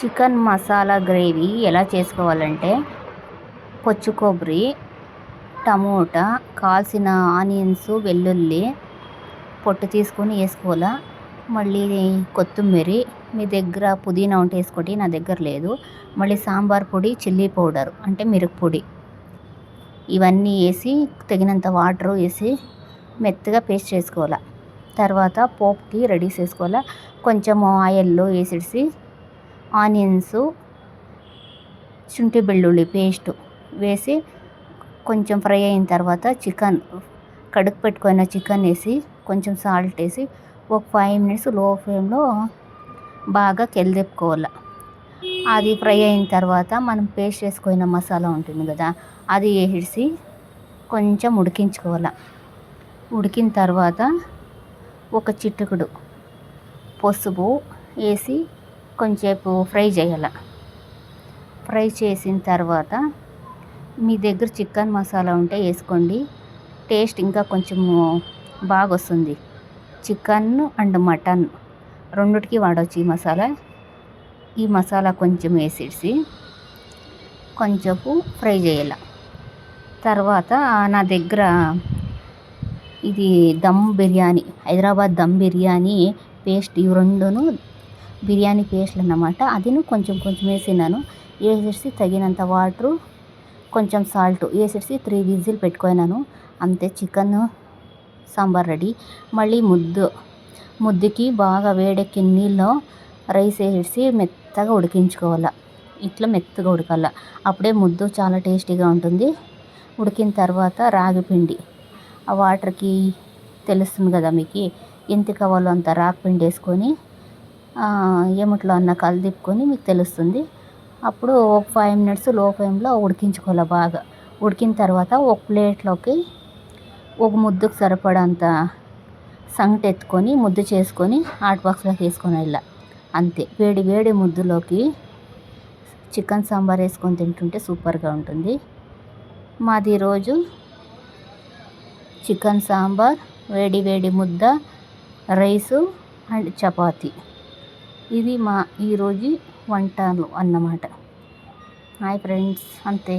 Chicken masala gravy ఎలా చేసుకోవాలంటే పచ్చి కొబ్బరి టమోటా కాల్సిన ఆనియన్స్ వెల్లుల్లి పొట్టు తీసుకొని వేసుకోవాలా? మళ్ళీ కొత్తిమీర మీ దగ్గర పుదీనా ఉంటే వేసుకోండి నా దగ్గర లేదు. మళ్ళీ సాంబార్ పొడి చిల్లీ పౌడర్ అంటే మిరప పొడి. ఇవన్నీ వేసి తగినంత వాటర్ వేసి మెత్తగా పేస్ట్ చేసుకోవాలి. తర్వాత పోపుకి రెడీ చేసుకోవాలా. కొంచెం ఆయిల్లో వేసేసి ఆనియన్స్ శుంఠి వెల్లుల్లి పేస్ట్ వేసి కొంచెం ఫ్రై అయిన తర్వాత చికెన్ కడుగు పెట్టుకున్న చికెన్ వేసి కొంచెం సాల్ట్ వేసి ఒక ఫైవ్ మినిట్స్లో ఫ్లేమ్లో బాగా కెల్దెప్పుకోవాలి. అది ఫ్రై అయిన తర్వాత మనం పేస్ట్ చేసుకున్న మసాలా ఉంటుంది కదా అది వేసి కొంచెం ఉడికించుకోవాలి. ఉడికిన తర్వాత ఒక చిటికెడు పసుపు వేసి కొంచెంసేపు ఫ్రై చేయాలి. ఫ్రై చేసిన తర్వాత మీ దగ్గర చికెన్ మసాలా ఉంటే వేసుకోండి. టేస్ట్ ఇంకా కొంచెము బాగా వస్తుంది చికెన్ అండ్ మటన్ రెండిటికి వాడవచ్చు ఈ మసాలా. ఈ మసాలా కొంచెం వేసేసి కొంచెంపు ఫ్రై చేయాలి. తర్వాత నా దగ్గర ఇది దమ్ బిర్యానీ హైదరాబాద్ దమ్ బిర్యానీ పేస్ట్ ఇవి రెండును బిర్యానీ పేస్ట్లు అన్నమాట అదిను కొంచెం కొంచెం వేసినాను వేసేసి తగినంత వాటరు కొంచెం సాల్ట్ వేసేసి త్రీ విజిల్ పెట్టుకున్నాను. అంతే చికెన్ సాంబార్ రెడీ. మళ్ళీ ముద్దు. ముద్దుకి బాగా వేడెక్కిన నీళ్ళు రైస్ వేసేసి మెత్తగా ఉడికించుకోవాలి. ఇట్లా మెత్తగా ఉడకాల. అప్పుడే ముద్దు చాలా టేస్టీగా ఉంటుంది. ఉడికిన తర్వాత రాగి పిండి. ఆ వాటర్కి తెలుస్తుంది కదా మీకు? ఎంత కావాలో అంత రాగి పిండి వేసుకొని ఏమిట్లో అన్న కలిదిప్పుకొని మీకు తెలుస్తుంది. అప్పుడు ఒక ఫైవ్ మినిట్స్లో ఫ్లేమ్లో ఉడికించుకోవాలి బాగా. ఉడికిన తర్వాత ఒక ప్లేట్లోకి ఒక ముద్దుకు సరిపడంత సంగటి ఎత్తుకొని ముద్దు చేసుకొని హాట్ బాక్స్లోకి వేసుకొని వెళ్ళా. అంతే. వేడి వేడి ముద్దులోకి చికెన్ సాంబార్ వేసుకొని తింటుంటే సూపర్గా ఉంటుంది. మాది రోజు చికెన్ సాంబార్ వేడి వేడి ముద్ద రైసు అండ్ చపాతీ. ఇది మా ఈరోజు వంటలు అన్నమాట. హాయ్ ఫ్రెండ్స్ అంతే.